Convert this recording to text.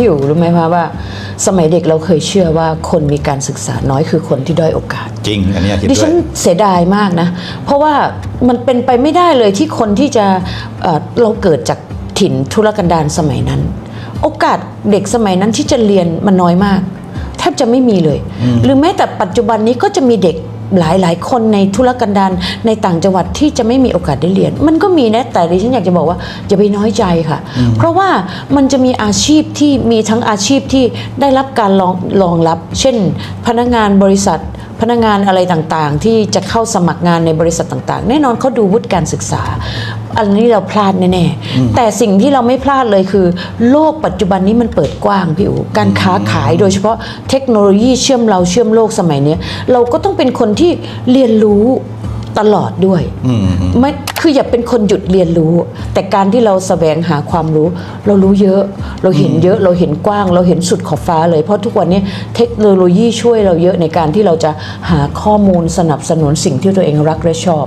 พี่อยู่รู้ไหมคะว่า สมัยเด็กเราเคยเชื่อว่าคนมีการศึกษาน้อยคือคนที่ด้อยโอกาส จริง อันนี้คิดดิด้วฉัยนเสียดายมากนะ เพราะว่ามันเป็นไปไม่ได้เลยที่คนที่จะเอ่อเราเกิดจากถิ่นธุรกันดารสมัยนั้น โอกาสเด็กสมัยนั้นที่จะเรียนมันน้อยมาก แทบจะไม่มีเลย หรือแม้แต่ปัจจุบันนี้ก็จะมีเด็ก หลายหลายๆคนในธุรกันดารในต่างจังหวัดที่จะไม่มีโอกาสได้เรียน มันก็มีนะแต่ดิฉันอยากจะบอกว่าอย่าไปน้อยใจค่ะ เพราะว่ามันจะมีอาชีพที่มีทั้งอาชีพที่ได้รับการรองรองรับ เช่น พนักงานบริษัท พนักงานอะไรต่างๆ ที่จะเข้าสมัครงานในบริษัทต่างๆ แน่นอนเขาดูวุฒิการศึกษา อันนี้เราพลาดแน่ๆแต่สิ่งที่เราไม่พลาดเลยคือ โลกปัจจุบันนี้มันเปิดกว้างพี่อู๋การค้าขายโดยเฉพาะเทคโนโลยีเชื่อมเราเชื่อมโลกสมัยเนี้ยเราก็ต้องเป็นคนที่เรียนรู้ ตลอดด้วยไม่คืออย่าเป็นคนหยุดเรียนรู้ แต่การที่เราแสวงหาความรู้ เรารู้เยอะ เราเห็นเยอะเราเห็นกว้าง เราเห็นสุดขอบฟ้าเลยเพราะทุกวันนี้เทคโนโลยีช่วยเราเยอะในการที่เราจะหาข้อมูลสนับสนุนสิ่งที่ตัวเองรักและชอบ